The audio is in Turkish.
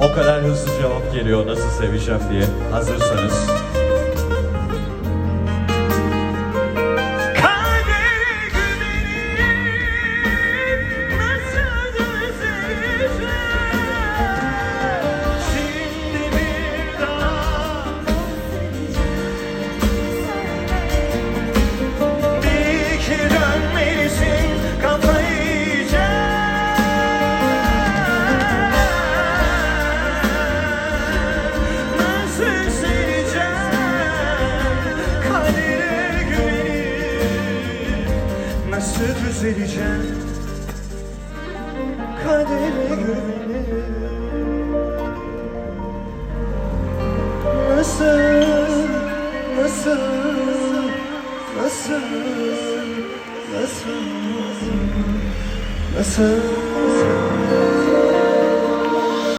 O kadar hızlı cevap geliyor nasıl seveceğim diye. Hazırsanız. Kader Nasıl düzeleceğim Kadere güvenip Nasıl Nasıl Nasıl Nasıl Nasıl